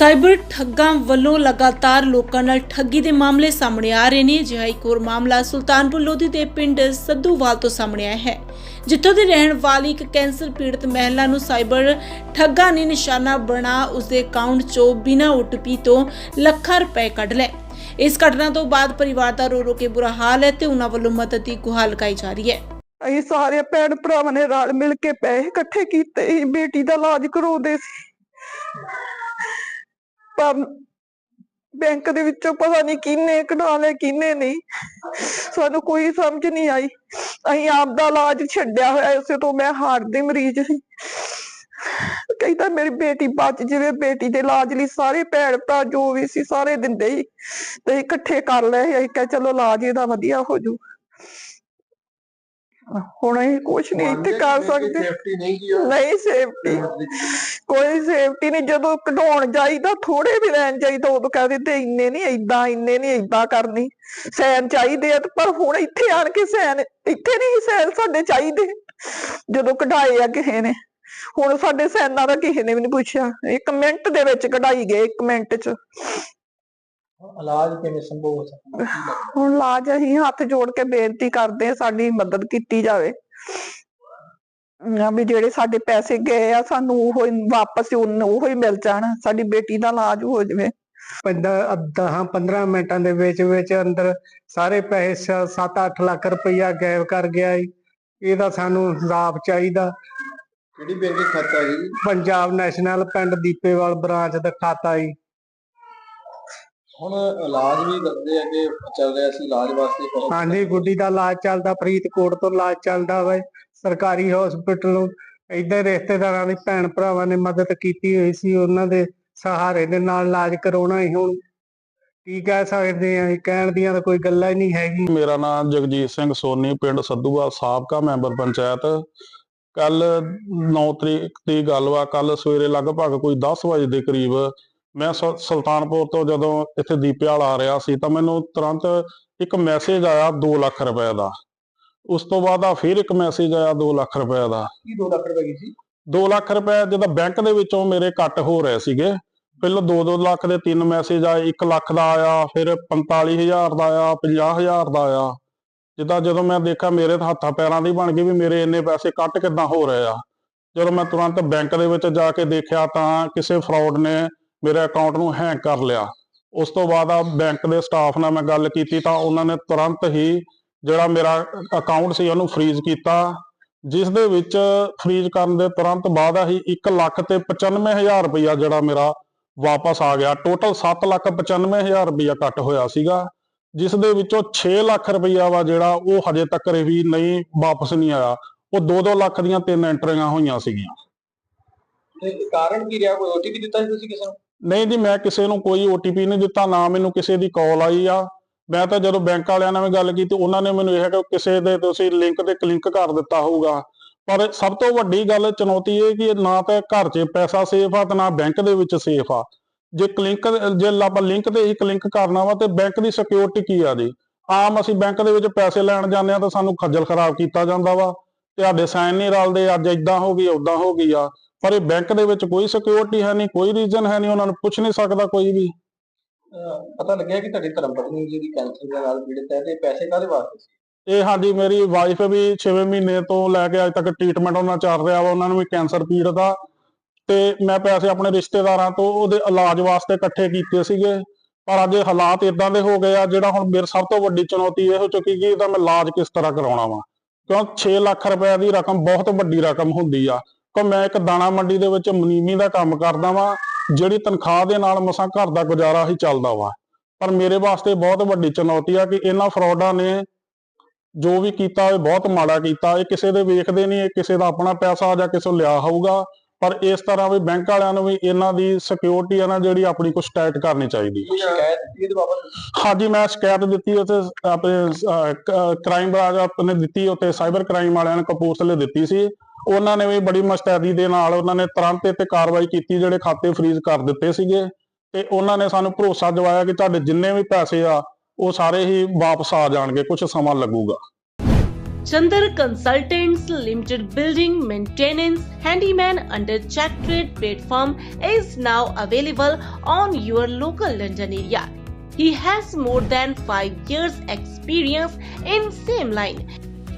Cyber ਠੱਗਾਂ ਵੱਲੋਂ ਲਗਾਤਾਰ ਲੋਕਾਂ ਨਾਲ ਠੱਗੀ ਦੇ ਮਾਮਲੇ ਸਾਹਮਣੇ ਆ ਰਹੇ ਨੇ। ਅਜਿਹਾ ਇੱਕ ਹੋਰ ਮਾਮਲਾ ਸੁਲਤਾਨਪੁਰ ਲੋਧੀ ਦੇ ਪਿੰਡ ਸੱਧੂਵਾਲ ਤੋਂ ਸਾਹਮਣੇ ਆਇਆ ਹੈ, ਜਿੱਥੋਂ ਦੀ ਰਹਿਣ ਵਾਲੀ ਇੱਕ ਕੈਂਸਰ ਪੀੜਤ ਮਹਿਲਾ ਨੂੰ ਸਾਈਬਰ ਠੱਗਾਂ ਨੇ ਨਿਸ਼ਾਨਾ ਬਣਾ ਉਸਦੇ ਅਕਾਊਂਟ 'ਚੋਂ ਬਿਨਾਂ OTP ਤੋਂ ਲੱਖਾਂ ਰੁਪਏ ਕੱਢ ਲਏ। ਇਸ ਘਟਨਾ ਤੋਂ ਬਾਅਦ ਪਰਿਵਾਰ ਦਾ ਰੋ ਰੋ ਕੇ ਬੁਰਾ ਹਾਲ ਹੈ ਤੇ ਉਹਨਾਂ ਵੱਲੋਂ ਮਦਦ ਦੀ ਗੁਹਾਰ ਲਗਾਈ ਜਾ ਰਹੀ ਹੈ। ਅਸੀਂ ਸਾਰੇ ਭੈਣ ਭਰਾਵਾਂ ਨੇ ਰਲ ਮਿਲ ਕੇ ਪੈਸੇ ਇਕੱਠੇ ਕੀਤੇ ਸੀ, ਬੇਟੀ ਦਾ ਇਲਾਜ ਕਰਾਉਂਦੇ ਸੀ। ਪਰ ਬੈਂਕ ਦੇ ਵਿੱਚੋਂ ਪਤਾ ਨਹੀਂ ਕਿੰਨੇ ਕਢਾ ਲਏ ਕਿੰਨੇ ਨਹੀਂ। ਸਾਨੂੰ ਕੋਈ ਸਮਝ ਨਹੀਂ ਆਈ। ਅਸੀਂ ਆਪ ਦਾ ਇਲਾਜ ਛੱਡਿਆ ਹੋਇਆ ਉਸੇ ਤੋਂ ਮੈਂ ਹਾਰਟ ਦੀ ਮਰੀਜ਼ ਸੀ। ਕਹਿੰਦਾ ਮੇਰੀ ਬੇਟੀ ਬਚ ਜਾਵੇ ਬੇਟੀ ਦੇ ਇਲਾਜ ਲਈ ਸਾਰੇ ਭੈਣ ਭਰਾ ਜੋ ਵੀ ਸੀ ਸਾਰੇ ਦਿੰਦੇ ਸੀ। ਤੇ ਇਕੱਠੇ ਕਰ ਲਏ ਅਸੀਂ ਕਿਹਾ ਚਲੋ ਇਲਾਜ ਇਹਦਾ ਵਧੀਆ ਹੋ ਜੂ। ਹੁਣ ਅਸੀਂ ਕੁਛ ਨਹੀਂ ਇੱਥੇ ਕਰ ਸਕਦੇ। ਨਹੀਂ ਸੇਫਟੀ ਕੋਈ ਸੇਫਟੀ ਨਹੀਂ ਜਦੋਂ ਕਢਾਉਣ ਜਾਈਦਾ ਥੋੜੇ ਵੀ ਲੈਣ ਜਾਈਦਾ ਉਦੋਂ ਕਹਿ ਦਿੰਦੇ ਇੰਨੇ ਨਹੀਂ ਏਦਾਂ ਇੰਨੇ ਨਹੀਂ ਏਦਾਂ ਕਰਨੀ। ਸੈਨ ਚਾਹੀਦੇ ਆ ਤੇ ਪਰ ਹੁਣ ਇੱਥੇ ਆਣ ਕੇ ਸੈਨ ਇੱਥੇ ਨਹੀਂ ਸੈਨ ਸਾਡੇ ਚਾਹੀਦੇ। ਜਦੋਂ ਕਢਾਏ ਆ ਕਿਸੇ ਨੇ। ਹੁਣ ਸਾਡੇ ਸੈਨਾਂ ਦਾ ਕਿਸੇ ਨੇ ਵੀ ਨਹੀਂ ਪੁੱਛਿਆ। ਇੱਕ ਮਿੰਟ ਦੇ ਵਿੱਚ ਕਢਾਈ ਗਏ ਇੱਕ ਮਿੰਟ ਚ। ਇਲਾਜ ਕਿਵੇਂ ਸੰਭਵ ਹੋ ਸਕਦਾ? ਹੁਣ ਲਾਜ ਅਸੀਂ ਹੱਥ ਜੋੜ ਕੇ ਬੇਨਤੀ ਕਰਦੇ ਹਾਂ ਸਾਡੀ ਮਦਦ ਕੀਤੀ ਜਾਵੇ। ਵੀ ਜਿਹੜੇ ਸਾਡੇ ਪੈਸੇ ਗਏ ਆ ਸਾਨੂੰ ਉਹ ਹੀ ਵਾਪਸ ਉਹ ਹੀ ਮਿਲ ਜਾਣ ਸਾਡੀ ਬੇਟੀ ਦਾ ਇਲਾਜ ਹੋ ਜਾਵੇ। ਪੰਦਰਾਂ ਦਸਾਂ 15 ਮਿੰਟਾਂ ਦੇ ਵਿੱਚ ਵਿੱਚ ਅੰਦਰ ਸਾਰੇ ਪੈਸੇ 7-8 ਲੱਖ ਰੁਪਈਆ ਗਾਇਬ ਕਰ ਗਿਆ ਈ। ਇਹਦਾ ਸਾਨੂੰ ਇਨਸਾਫ ਚਾਹੀਦਾ। ਕਿਹੜੀ ਬੈਂਕ ਦੇ ਖਾਤਾ ਸੀ ਪੰਜਾਬ ਨੈਸ਼ਨਲ ਪਿੰਡ ਦੀਪੇਵਾਲ ਬ੍ਰਾਂਚ ਦਾ ਖਾਤਾ ਈ। ਹੁਣ ਇਲਾਜ ਵੀ ਦੱਸਦੇ ਆ ਕਿ ਚੱਲ ਰਿਹਾ ਸੀ ਇਲਾਜ ਵਾਸਤੇ ਹਾਂਜੀ ਗੁੱਡੀ ਦਾ ਇਲਾਜ ਚੱਲਦਾ ਫਰੀਦਕੋਟ ਤੋਂ ਇਲਾਜ ਚੱਲਦਾ ਵਾ। ਸਰਕਾਰੀ ਹਸਪੀਟਲ ਇੱਧਰ ਰਿਸ਼ਤੇਦਾਰਾਂ ਦੀ ਭੈਣ ਭਰਾਵਾਂ ਨੇ ਮਦਦ ਕੀਤੀ ਹੋਈ ਸੀ, ਉਹਨਾਂ ਦੇ ਸਹਾਰੇ ਦੇ ਨਾਲ ਇਲਾਜ ਕਰਾਉਣਾ ਹੀ ਹੁਣ ਕੀ ਕਹਿ ਸਕਦੇ ਆ ਕਹਿਣ ਦੀਆਂ ਤਾਂ ਕੋਈ ਗੱਲਾਂ ਹੀ ਨਹੀਂ ਹੈਗੀ ਮੇਰਾ ਨਾਮ ਜਗਜੀਤ ਸਿੰਘ ਸੋਨੀ, ਪਿੰਡ ਸੱਧੂਵਾਲ ਸਾਬਕਾ ਮੈਂਬਰ ਪੰਚਾਇਤ। ਕੱਲ 9 ਤਰੀਕ ਦੀ ਗੱਲ ਵਾ, ਕੱਲ ਸਵੇਰੇ ਲਗਭਗ ਕੋਈ 10 ਵਜੇ ਦੇ ਕਰੀਬ ਮੈਂ ਸੁਲਤਾਨਪੁਰ ਤੋਂ ਜਦੋਂ ਇੱਥੇ ਦੀਪਿਆਲ ਆ ਰਿਹਾ ਸੀ ਤਾਂ ਮੈਨੂੰ ਤੁਰੰਤ ਇੱਕ ਮੈਸੇਜ ਆਇਆ 2 ਲੱਖ ਰੁਪਏ ਦਾ। ਉਸ ਤੋਂ ਬਾਅਦ ਆ ਫਿਰ ਇੱਕ ਮੈਸੇਜ ਆਇਆ 2 ਲੱਖ ਰੁਪਏ ਦਾ। ਕੀ 2 ਲੱਖ ਰੁਪਏ ਸੀ? 2 ਲੱਖ ਰੁਪਏ ਜਦੋਂ ਬੈਂਕ ਦੇ ਵਿੱਚੋਂ ਮੇਰੇ ਕੱਟ ਹੋ ਰਹੇ ਸੀਗੇ ਪਹਿਲਾਂ 2-2 ਲੱਖ ਦੇ ਤਿੰਨ ਮੈਸੇਜ ਆਏ 1 ਲੱਖ ਦਾ ਆਇਆ ਫਿਰ 45000 ਦਾ ਆਇਆ 50000 ਦਾ ਆਇਆ। ਜਿੱਦਾਂ ਜਦੋਂ ਮੈਂ ਦੇਖਿਆ ਮੇਰੇ ਤਾਂ ਹੱਥਾਂ ਪੈਰਾਂ ਦੀ ਬਣ ਗਈ ਵੀ ਮੇਰੇ ਇੰਨੇ ਪੈਸੇ ਕੱਟ ਕਿੱਦਾਂ ਹੋ ਰਹੇ ਆ। ਜਦੋਂ ਮੈਂ ਤੁਰੰਤ ਬੈਂਕ ਦੇ ਵਿੱਚ ਜਾ ਕੇ ਦੇਖਿਆ ਤਾਂ ਕਿਸੇ ਫਰਾਡ ਨੇ ਮੇਰੇ ਅਕਾਊਂਟ ਨੂੰ ਹੈਕ ਕਰ ਲਿਆ। ਉਸ ਤੋਂ ਬਾਅਦ ਆ ਬੈਂਕ ਦੇ ਸਟਾਫ ਨਾਲ ਮੈਂ ਗੱਲ ਕੀਤੀ ਤਾਂ ਉਹਨਾਂ ਨੇ ਤੁਰੰਤ ਹੀ ਜਿਹੜਾ ਮੇਰਾ ਅਕਾਊਂਟ ਸੀ ਉਹਨੂੰ ਫ੍ਰੀਜ਼ ਕੀਤਾ ਜਿਸ ਦੇ ਵਿੱਚ ਫ੍ਰੀਜ਼ ਕਰਨ ਦੇ ਤੁਰੰਤ ਬਾਅਦ ਹੀ 1 ਲੱਖ ਤੇ 95000 ਰੁਪਇਆ ਜਿਹੜਾ ਮੇਰਾ ਵਾਪਸ ਆ ਗਿਆ। ਟੋਟਲ 7 ਲੱਖ 95000 ਰੁਪਇਆ ਕੱਟ ਹੋਇਆ ਸੀਗਾ ਜਿਸ ਦੇ ਵਿੱਚੋਂ 6 ਲੱਖ ਰੁਪਇਆ ਵਾ ਜਿਹੜਾ ਉਹ ਹਜੇ ਤੱਕ ਵੀ ਨਹੀਂ ਵਾਪਸ ਨਹੀਂ ਆਇਆ। ਉਹ 2-2 ਲੱਖ ਦੀਆਂ ਤਿੰਨ ਐਂਟਰੀਆਂ ਹੋਈਆਂ ਸੀਗੀਆਂ। ਤੇ ਕਾਰਨ ਕੀ ਰਿਹਾ? ਕੋਈ ਓਟੀਪੀ ਦਿੱਤਾ ਸੀ ਤੁਸੀਂ ਕਿਸੇ ਨੂੰ? ਨਹੀਂ ਜੀ ਮੈਂ ਕਿਸੇ ਨੂੰ ਕੋਈ OTP ਨਹੀਂ ਦਿੱਤਾ ਨਾ ਮੈਨੂੰ ਕਿਸੇ ਦੀ ਕਾਲ ਆਈ ਆ। ਮੈਂ ਤਾਂ ਜਦੋਂ ਬੈਂਕ ਵਾਲਿਆਂ ਨਾਲ ਵੀ ਗੱਲ ਕੀਤੀ, ਉਹਨਾਂ ਨੇ ਮੈਨੂੰ ਇਹ ਕਿ ਕਿਸੇ ਦੇ ਤੁਸੀਂ ਲਿੰਕ ਤੇ ਕਲਿੱਕ ਕਰ ਦਿੱਤਾ ਹੋਊਗਾ। ਪਰ ਸਭ ਤੋਂ ਵੱਡੀ ਗੱਲ, ਚੁਣੌਤੀ ਇਹ ਕਿ ਨਾ ਤਾਂ ਘਰ 'ਚ ਪੈਸਾ ਸੇਫ ਆ ਤੇ ਨਾ ਬੈਂਕ ਦੇ ਵਿੱਚ ਸੇਫ ਆ। ਜੇ ਕਲਿੰਕ ਜੇ ਆਪਾਂ ਲਿੰਕ ਤੇ ਹੀ ਕਲਿੰਕ ਕਰਨਾ ਵਾ ਤੇ ਬੈਂਕ ਦੀ ਸਿਕਿਉਰਿਟੀ ਕੀ ਆ ਜੀ? ਆਮ ਅਸੀਂ ਬੈਂਕ ਦੇ ਵਿੱਚ ਪੈਸੇ ਲੈਣ ਜਾਂਦੇ ਆ ਤਾਂ ਸਾਨੂੰ ਖੱਜਲ ਖਰਾਬ ਕੀਤਾ ਜਾਂਦਾ ਵਾ। ਤੁਹਾਡੇ ਸਾਈਨ ਨਹੀਂ ਰਲਦੇ, ਅੱਜ ਇਦਾਂ ਹੋ ਗਈ ਉਦਾਂ ਹੋ ਗਈ ਆ। ਪਰ ਇਹ ਬੈਂਕ ਦੇ ਵਿੱਚ ਕੋਈ ਸਿਕਿਉਰਿਟੀ ਹੈ ਨਹੀਂ, ਕੋਈ ਰੀਜ਼ਨ ਹੈ ਨਹੀਂ, ਉਹਨਾਂ ਨੂੰ ਪੁੱਛ ਨਹੀਂ ਸਕਦਾ ਕੋਈ ਵੀ। ਪਤਾ ਲੱਗਿਆ ਕਿ ਤੁਹਾਡੀ ਧਰਮ ਪਤਨੀ ਜਿਹੜੀ ਕੈਂਸਰ ਦੇ ਨਾਲ ਪੀੜਤ ਹੈ ਤੇ ਪੈਸੇ ਕਾਹਦੇ ਵਾਸਤੇ ਸੀ? ਇਹ ਹਾਂਜੀ, ਮੇਰੀ ਵਾਈਫ ਵੀ 6ਵੇਂ ਮਹੀਨੇ ਤੋਂ ਲੈ ਕੇ ਅੱਜ ਤੱਕ ਟ੍ਰੀਟਮੈਂਟ ਉਹਨਾਂ ਚੱਲ ਰਿਹਾ ਵਾ, ਉਹਨਾਂ ਨੂੰ ਵੀ ਕੈਂਸਰ ਪੀੜਤ ਆ। ਤੇ ਮੈਂ ਪੈਸੇ ਆਪਣੇ ਰਿਸ਼ਤੇਦਾਰਾਂ ਤੋਂ ਉਹਦੇ ਇਲਾਜ ਵਾਸਤੇ ਇਕੱਠੇ ਕੀਤੇ ਸੀਗੇ। ਪਰ ਅੱਜ ਹਾਲਾਤ ਇਦਾਂ ਦੇ ਹੋ ਗਏ ਆ, ਜਿਹੜਾ ਹੁਣ ਮੇਰੇ ਸਭ ਤੋਂ ਵੱਡੀ ਚੁਣੌਤੀ ਇਹ ਹੋ ਚੁੱਕੀ ਕਿ ਇਹਦਾ ਮੈਂ ਇਲਾਜ ਕਿਸ ਤਰ੍ਹਾਂ ਕਰਾਉਣਾ ਵਾ। ਕਿਉਂ? 6 ਲੱਖ ਰੁਪਏ ਦੀ ਰਕਮ ਬਹੁਤ ਵੱਡੀ ਰਕਮ ਹੁੰਦੀ ਆ। ਕਿ ਮੈਂ ਇੱਕ ਦਾਣਾ ਮੰਡੀ ਦੇ ਵਿੱਚ ਮਨੀਮੀ ਦਾ ਕੰਮ ਕਰਦਾ ਵਾਂ। ਜਿਹੜੀ ਤਨਖਾਹ ਦੇ ਨਾਲ ਮਸਾਂ ਘਰ ਦਾ ਗੁਜ਼ਾਰਾ ਹੀ ਚੱਲਦਾ ਵਾ। ਪਰ ਮੇਰੇ ਵਾਸਤੇ ਬਹੁਤ ਵੱਡੀ ਚੁਣੌਤੀ ਆ ਕਿ ਇਹਨਾਂ ਫਰੋਡਾਂ ਨੇ ਜੋ ਵੀ ਕੀਤਾ ਇਹ ਬਹੁਤ ਮਾੜਾ ਕੀਤਾ। ਇਹ ਕਿਸੇ ਦੇ ਵੇਖਦੇ ਨਹੀਂ, ਇਹ ਕਿਸੇ ਦਾ ਆਪਣਾ ਪੈਸਾ ਜਾਂ ਕਿਸੇ ਲਿਆ ਹੋਊਗਾ। ਪਰ ਇਸ ਤਰ੍ਹਾਂ ਵੀ ਬੈਂਕ ਵਾਲਿਆਂ ਨੂੰ ਵੀ ਇਹਨਾਂ ਦੀ ਸਿਕਿਉਰਿਟੀ ਆ ਨਾ ਜਿਹੜੀ ਆਪਣੀ ਕੁਛ ਟਾਈਟ ਕਰਨੀ ਚਾਹੀਦੀ ਕੋਈ ਸ਼ਿਕਾਇਤ ਦਿੱਤੀ ਇਹਦੇ ਬਾਬਤ ਹਾਂਜੀ, ਮੈਂ ਸ਼ਿਕਾਇਤ ਦਿੱਤੀ ਉੱਥੇ, ਆਪਣੇ ਕ੍ਰਾਈਮ ਬ੍ਰਾਂਚ ਆਪਣੇ ਦਿੱਤੀ ਉੱਥੇ ਸਾਈਬਰ ਕ੍ਰਾਈਮ ਵਾਲਿਆਂ ਨੇ ਕਪੂਰਥਲੇ ਦਿੱਤੀ ਸੀ। ਉਹਨਾਂ ਨੇ ਵੀ ਬੜੀ ਮੁਸਤੈਦੀ ਦੇ ਨਾਲ ਉਹਨਾਂ ਨੇ ਤੁਰੰਤ ਇਹ ਤੇ ਕਾਰਵਾਈ ਕੀਤੀ ਜਿਹੜੇ ਖਾਤੇ ਫ੍ਰੀਜ਼ ਕਰ ਦਿੱਤੇ ਸੀਗੇ ਤੇ ਉਹਨਾਂ ਨੇ ਸਾਨੂੰ ਭਰੋਸਾ ਦਿਵਾਇਆ ਕਿ ਤੁਹਾਡੇ ਜਿੰਨੇ ਵੀ ਪੈਸੇ ਆ ਉਹ ਸਾਰੇ ਹੀ ਵਾਪਸ ਆ ਜਾਣਗੇ ਕੁਝ ਸਮਾਂ ਲੱਗੂਗਾ Chandar Consultants Limited Building Maintenance Handyman under Check Trade platform is now available on your local London area. He has more than 5 years experience in same line.